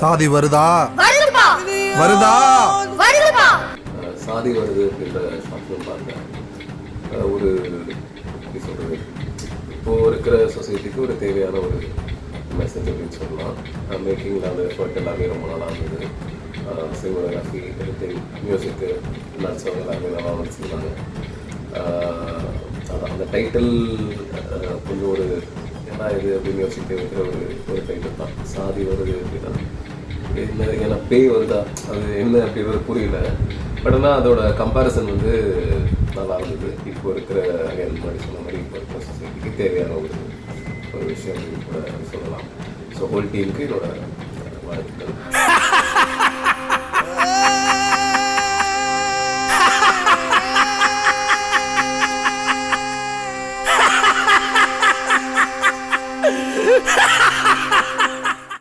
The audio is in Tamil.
சாதி வருதா? வருதுப்பா. வருதா? சாதி வருது அப்படின்ற அஹ் ஒரு எப்படி சொல்கிறது இப்போது இருக்கிற சொசைட்டிக்கு ஒரு தேவையான ஒரு மெசேஜ் அப்படின்னு சொல்லலாம். மேக்கிங்கில் அந்த எஃபர்ட் எல்லாமே ரொம்ப நல்லா இருந்தது. சினிமோகிராஃபி எடிட்டிங் மியூசிக்கு நடிச்சவங்க எல்லாமே நல்லா நடிச்சிருந்தாங்க அந்த டைட்டில் கொஞ்சம் ஒரு என்ன இது அப்படின்னு யோசிச்சுட்டு இருக்கிற ஒரு ஒரு டைட்டில் தான். சாதி வருது அப்படின்னா என்ன ஏன்னா பேய் வருதா அது என்ன அப்படின்றது புரியல. பட் ஆனால் அதோட கம்பேரிசன் வந்து நல்லா இருந்தது. இப்போ இருக்கிற again மாதிரி சொன்ன மாதிரி இப்போ இருக்கிற சொசைட்டிக்கு தேவையான ஒரு ஒரு விஷயம் கூட சொல்லலாம். ஸோ ஹோல் டீமுக்கு இதோட வாழ்த்துக்கள்.